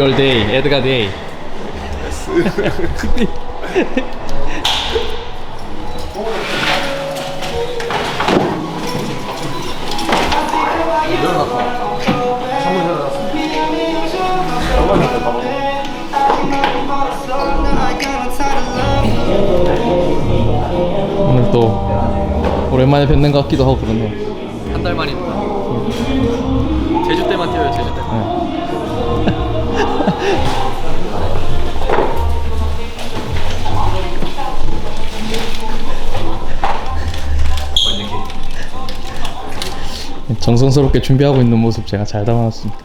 Your day, 에드가 day. 오늘 또 오랜만에 뵙는 것 같기도 하고 그러네요. 한 달 만입니다. 제주 때만 뛰어요, 제주 때. 정성스럽게 준비하고 있는 모습 제가 잘 담아놨습니다.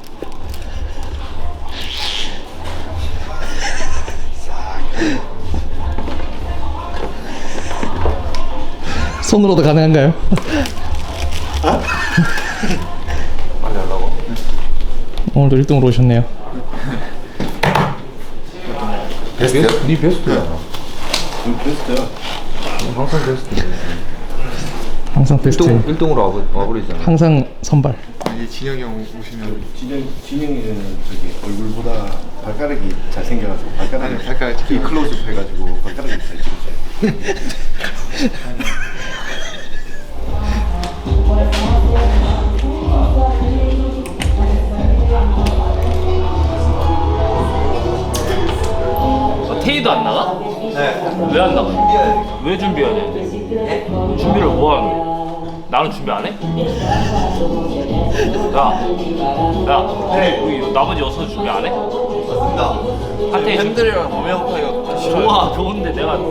손으로도 가능한가요? 빨리 하려고. 오늘도 1등으로 오셨네요. 베스트야? 네 베스트야. 베스트야. 항상 베스트. 항상 베스트. 1등, 으로 와버 리잖아. 항상 선발. 이제 진영이 형 오시면 진영 진영이는 저기 얼굴보다 발가락이 잘 생겨가지고 발가락이 발가락 이 클로즈업 해가지고 발가락이 잘 찍어져요. 아, 테이도 안 나가? 네. 왜 안 나가? 왜 준비해야 되는데? 준비를 뭐 하는 거야? 나는 준비 안 해? 야, 야, 우리 나머지 여섯 준비 안 해? 맞습니다. 한테 팬들이랑 몸매고파이가 좋아, 좋은데 내가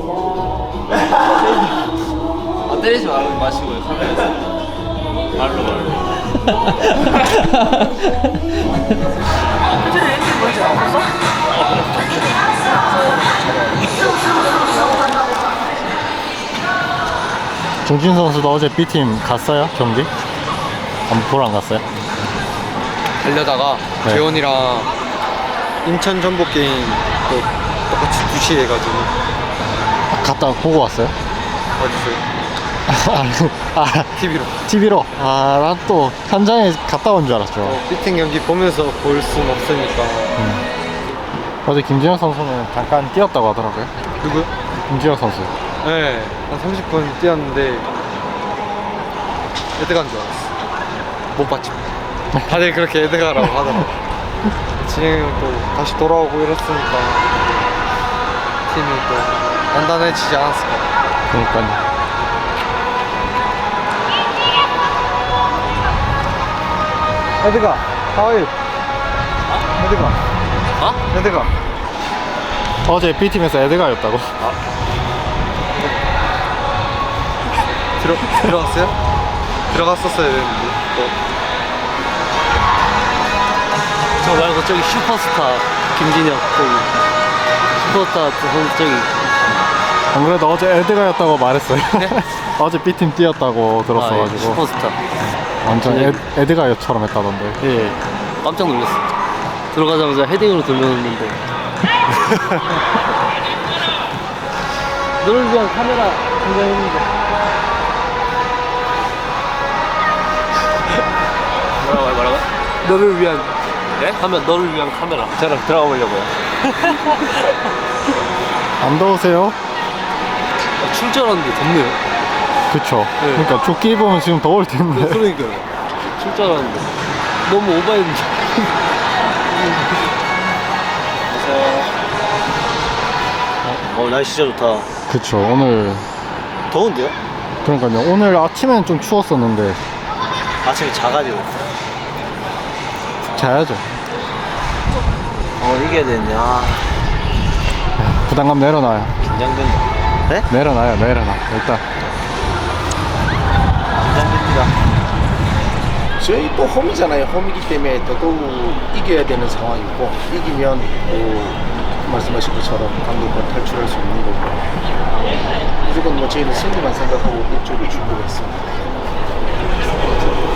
아 때리지 말고 마시고요 카메라에서 말로 말로. 정진 선수도 어제 B팀 갔어요? 경기? 한번 보러 안 갔어요? 달려다가 네. 재원이랑 인천 전북 게임 또 똑같이 2시에 해가지고 아, 갔다 보고 왔어요? 어딨어요? 아, TV로 TV로? 아, 난 또 현장에 갔다 온 줄 알았죠. 피팅 경기 보면서 볼 순 없으니까 어제 김진혁 선수는 잠깐 뛰었다고 하더라고요. 누구요? 김진혁 선수. 네, 한 30분 뛰었는데 에드가인 줄 알았어 못 봤지 다들 그렇게 에드가라고 하더라고 진영이 형또 다시 돌아오고 이랬으니까 팀이 또 단단해지지 않았을까 그러니까요. 에드가 하와이. 에드가. 어? 에드가. 어제 B팀에서 에드가였다고. 들어, 들어갔어요? 들어갔었어야 되는데 또. 저 말고 저기 슈퍼스타 김진혁 저기 슈퍼스타 저 저기 안 그래도 어제 에드가였다고 말했어요. 어제 B팀 뛰었다고 아, 예, 들었어가지고. 슈퍼스타 완전 에, 에드가요처럼 했다던데. 예 깜짝 놀랐어 들어가자마자 헤딩으로 돌려놓는데 너를 위한 카메라 등장했는데 너를 위한 네? 하면 너를 위한 카메라 저랑 들어가 보려고요 안 더우세요? 아, 출전하는데 덥네요 그쵸. 그러니까 조끼 입으면 지금 더울 텐데. 그러니까요 출전하는데 너무 오버했는데 어 날씨 진짜 좋다 그쵸. 오늘 더운데요? 그러니까요. 오늘 아침에는 좀 추웠었는데 아침에 자가지고 자야죠. 어 이겨야 아 부담감 내려놔요. 긴장된다 네? 내려놔요. 내려놔. 일단 긴장됩니다 저희 또 홈이잖아요. 홈이기 때문에 더더욱 이겨야 되는 상황이고 이기면 또 말씀하신 것처럼 강도권 탈출할 수 있는 거고 무조건 뭐 저희는 승리만 생각하고 이쪽에 준비했습니다.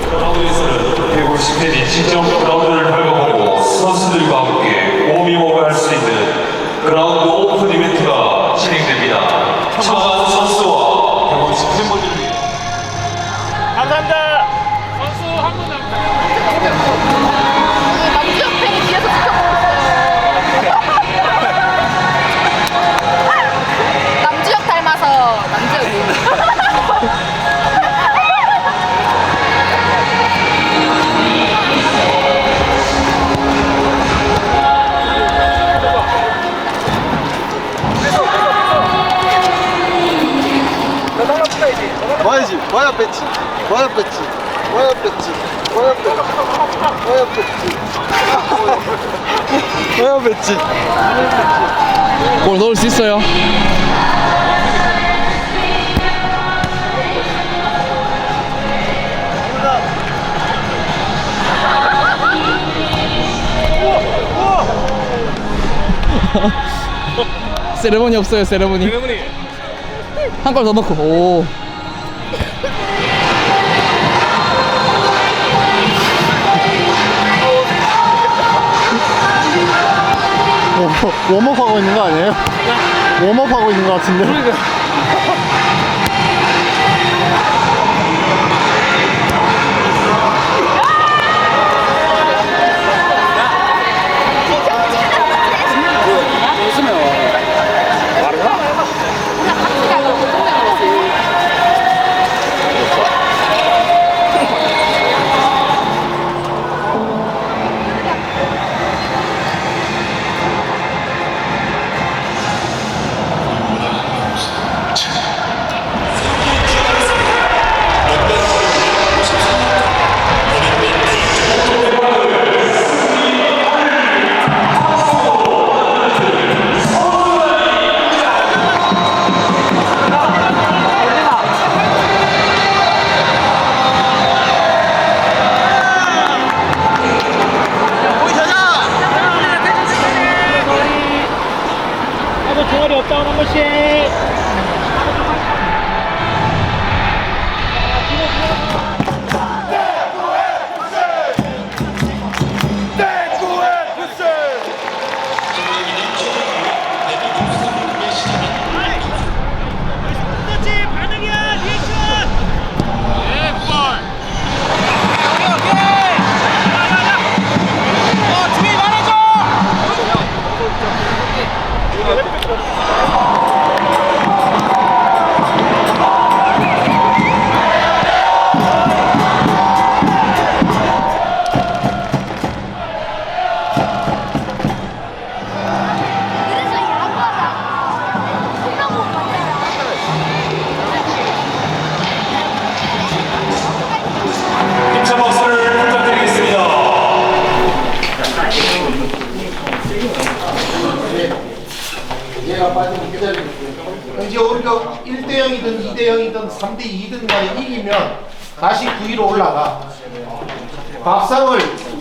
150회지 직접 그라운드를 밟아보고 선수들과 함께 몸이몸을 할 수 있는 라운드 오픈 이벤트가 진행됩니다. 참가하는 선수와 150 팬분들 위해 감사합니다. 선수 한분 남편이 뒤에서 지켜보고 남주혁 닮아서 남주혁이 와야 뺐지 와야 뺐지 와야 뺐지 와야 뺐지 와야 뺐지 와야 뺐지 골 넣을 수 있어요. 세레머니 없어요 세레머니. 세레머니. 한 골 더 넣고. 오 웜업하고 있는 거 아니에요? 웜업하고 있는 거 같은데 그래서 얘가 빠지면 기다리고 이제 우리가 1대 0이든 2대 0이든 3대 2든 간에 이기면 다시 9위로 올라가. 밥상을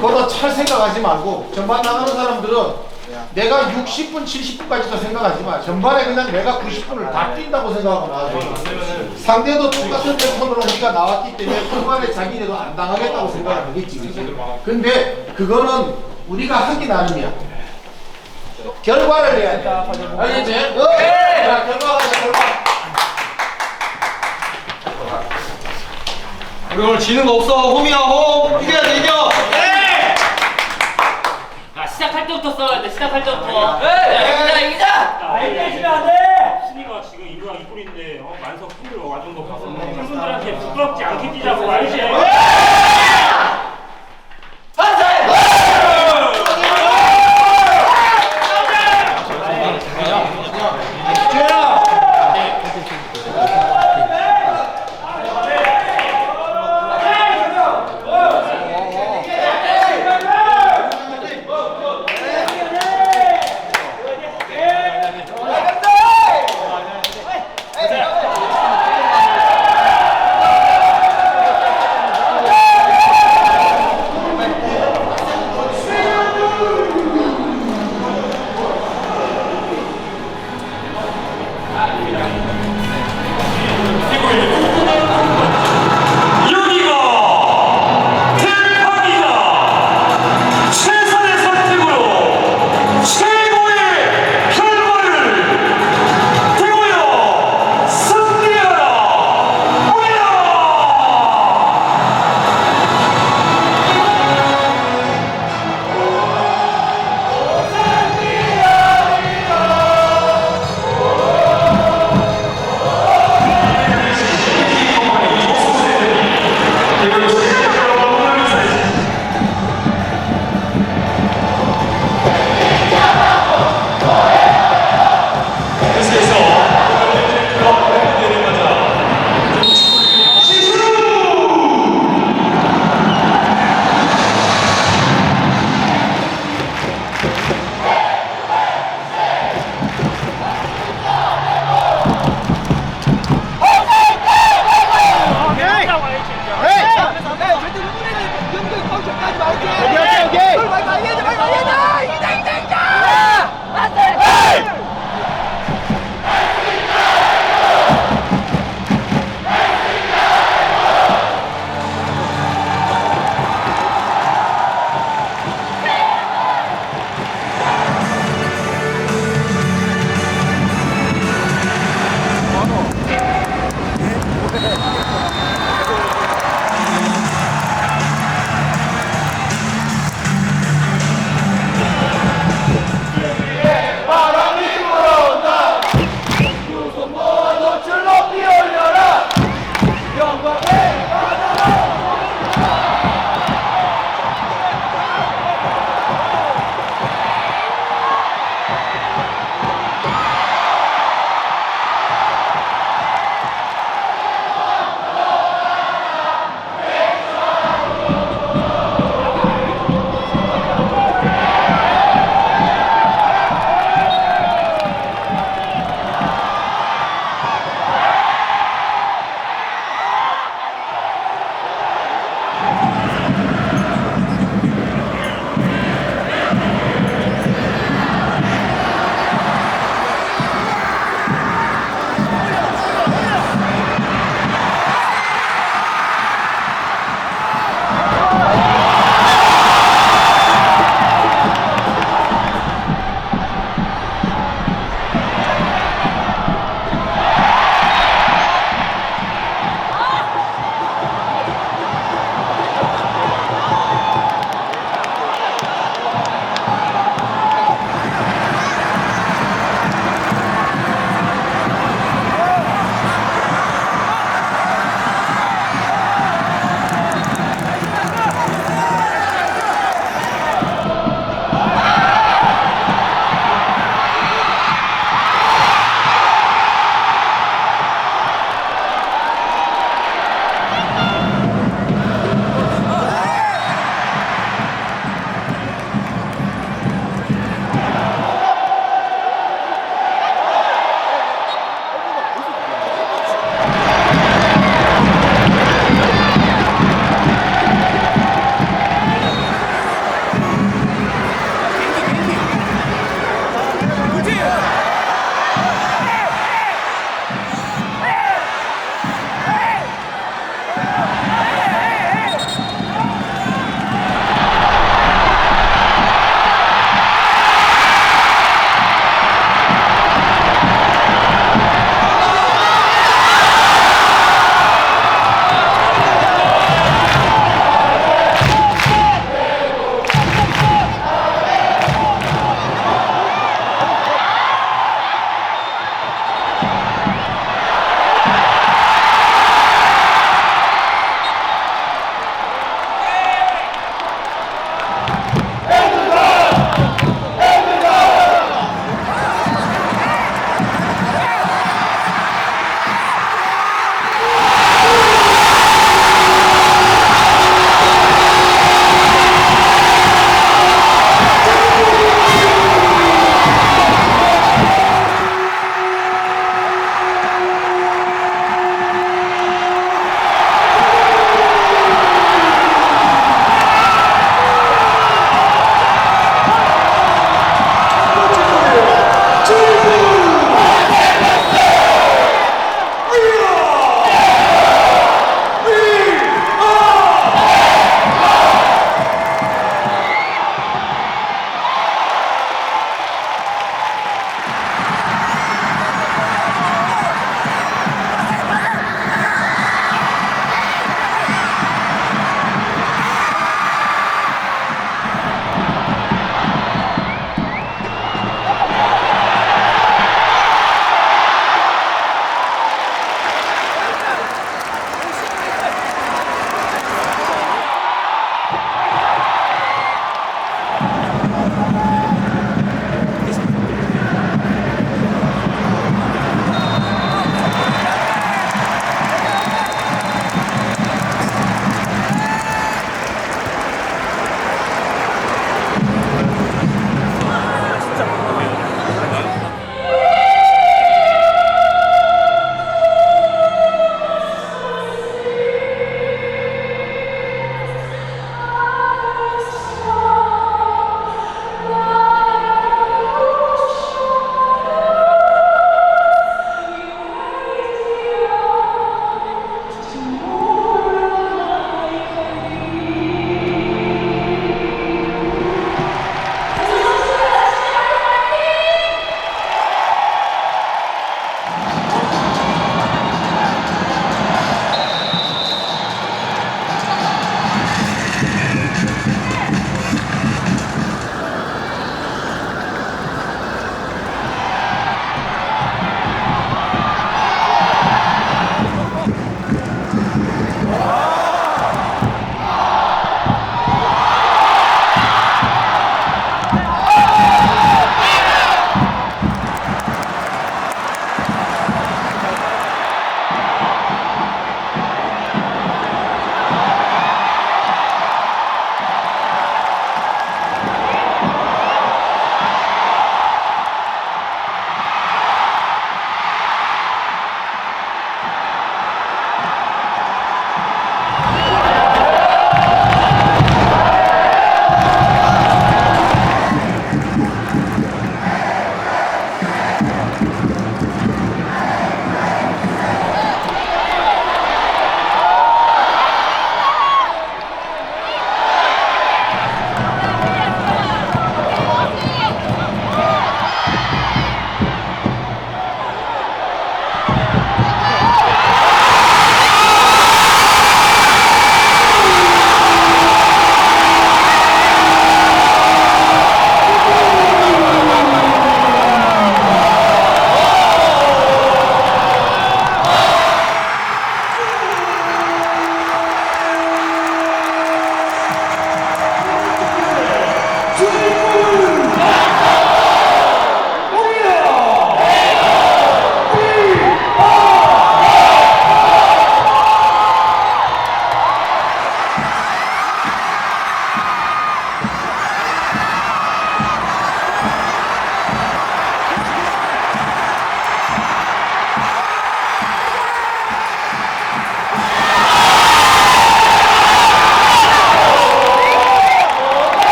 걷어 찰 생각하지 말고 전반 나가는 사람들은 내가 60분 70분까지도 생각하지 마. 전반에 그냥 내가 90분을 다 뛴다고 생각하고 나와줘 상대도 똑같은 패턴으로 우리가 나왔기 때문에 후반에 자기네도 안 당하겠다고 생각하겠지 그치? 근데 그거는 우리가 하기 나름이야 결과를 내야 돼. 알겠지? 어? 자, 결과 가자, 결과. 우리 오늘 지는 거 없어 홈이야 홈 이겨야 돼 이겨 아 시작할 때부터 써야 돼. 시작할 때부터. 이기자 이기자. 신이가 지금 이거랑 이 꼴인데 어, 만석 꿀을 와준 거 봐서 팬분들한테 부끄럽지 않게 뛰자고 알지?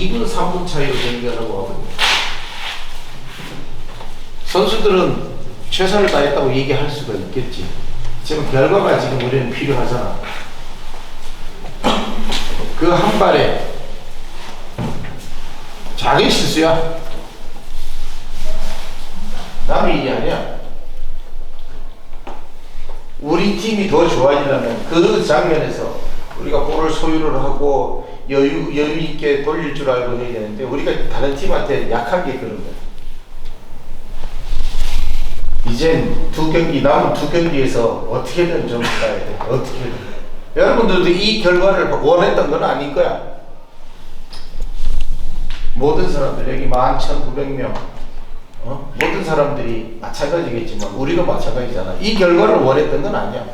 2분, 3분 차이로 경기하라고 하거든요. 선수들은 최선을 다했다고 얘기할 수가 있겠지. 지금 결과가 지금 우리는 필요하잖아. 그 한 발에 작은 실수야. 남의 일이 아니야. 우리 팀이 더 좋아지려면 그 장면에서 우리가 볼을 소유를 하고 여유, 여유 있게 돌릴 줄 알고 해야 되는데 우리가 다른 팀한테 약한 게 그런 거야. 이젠 두 경기, 남은 두 경기에서 어떻게든 좀 가야 돼. 어떻게든. 여러분들도 이 결과를 원했던 건 아닐 거야. 모든 사람들, 여기 11,900명, 어? 모든 사람들이 마찬가지겠지만 우리도 마찬가지잖아. 이 결과를 원했던 건 아니야.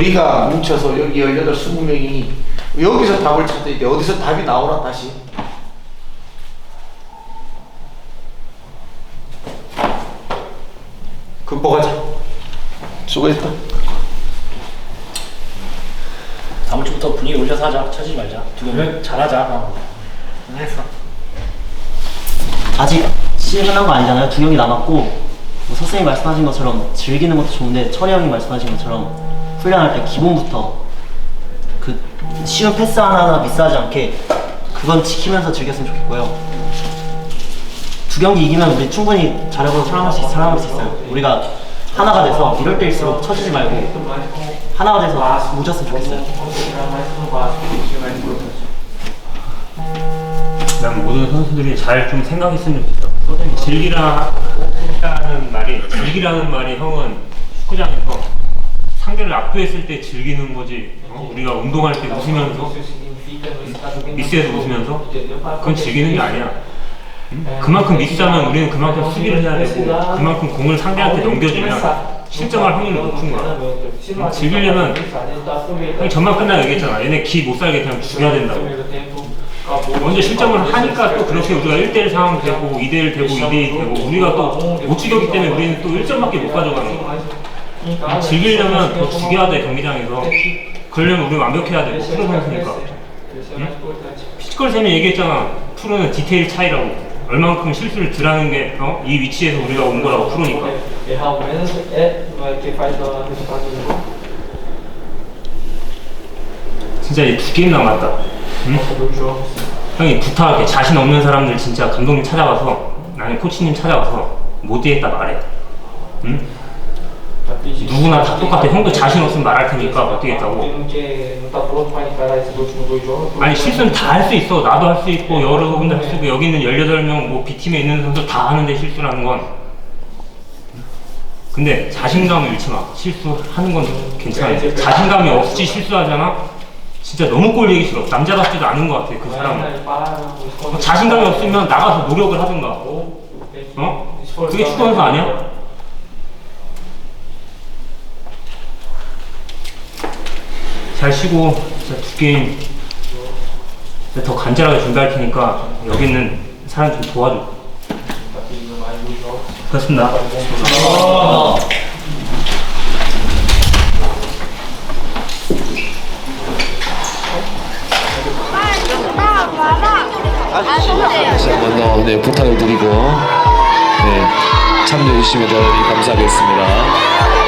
우리가 뭉쳐서 여기 18, 20명이 여기서 답을 찾아야 돼. 어디서 답이 나오나 다시. 극복하자. 수고했다. 다음 주부터 분위기 올려서 하자. 쳐지지 말자. 두명 잘하자. 했어. 아직 시즌 끝난 거 아니잖아요. 두 경기 남았고 뭐 선생님 말씀하신 것처럼 즐기는 것도 좋은데 철이 형이 말씀하신 것처럼 훈련할 때 기본부터 그 쉬운 패스 하나하나 미스하지 않게 그건 지키면서 즐겼으면 좋겠고요. 두 경기 이기면 우리 충분히 잘해서 살아남을 수, 있, 살아남을 수 있어요. 우리가 하나가 돼서 이럴 때일수록 처지지 말고 하나가 돼서 뭉쳤으면 좋겠어요. 난 모든 선수들이 잘 좀 생각했으면 좋겠어. 즐기라는 말이 즐기라는 말이 형은 축구장에서 상대를 압도했을 때 즐기는 거지. 어? 우리가 운동할 때 웃으면서 미스에서 웃으면서 그건 즐기는 게 아니야. 응? 그만큼 미스하면 우리는 그만큼 수비를 해야 되고 그만큼 공을 상대한테 넘겨주면 실점할 확률이 높은 거야. 응? 즐기려면 형이 전만 끝나 얘기했잖아. 얘네 기 못 살게 그냥 죽여야 된다고. 먼저 실점을 하니까 또 그렇게 우리가 1대1 상황 되고 2대1 되고 2대2 되고 우리가 또 못 죽였기 때문에 우리는 또 1점밖에 못 가져가는 거야. 즐기려면 더 죽여야 돼 경기장에서. 그러려면 우리 완벽해야 돼. 프로 선수니까. 응? 피지컬 쌤이 얘기했잖아. 프로는 디테일 차이라고. 얼만큼 실수를 덜 하는 게, 어? 이 위치에서 우리가 온 거라고, 프로니까. 진짜 이제 두 게임 남았다. 응? 형이 부탁할게. 자신 없는 사람들 진짜 감독님 찾아가서, 나는 코치님 찾아가서, 못 되겠다 말해. 응? 누구나 다 똑같아. 형도 자신 없으면 말할 테니까 못 되겠다고. 아니 실수는 다 할 수 있어. 나도 할 수 있고 여러분도 할수 있고 여기 있는 18명 뭐 B팀에 있는 선수 다 하는데 실수라는 건 근데 자신감을 잃지 마. 실수하는 건 괜찮아. 자신감이 없이 실수하잖아. 진짜 너무 꼴보기 싫어. 남자답지도 않은 것 같아. 그 사람은. 어, 자신감이 없으면 나가서 노력을 하든가. 어? 그게 축구 선수 아니야? 잘 쉬고 두 게임 더 간절하게 준비할 테니까 여기 있는 사람 좀 도와줘. 그렇습니다. 더 네, 부탁을 드리고 네, 참여 해 주시면 대단히 감사하겠습니다.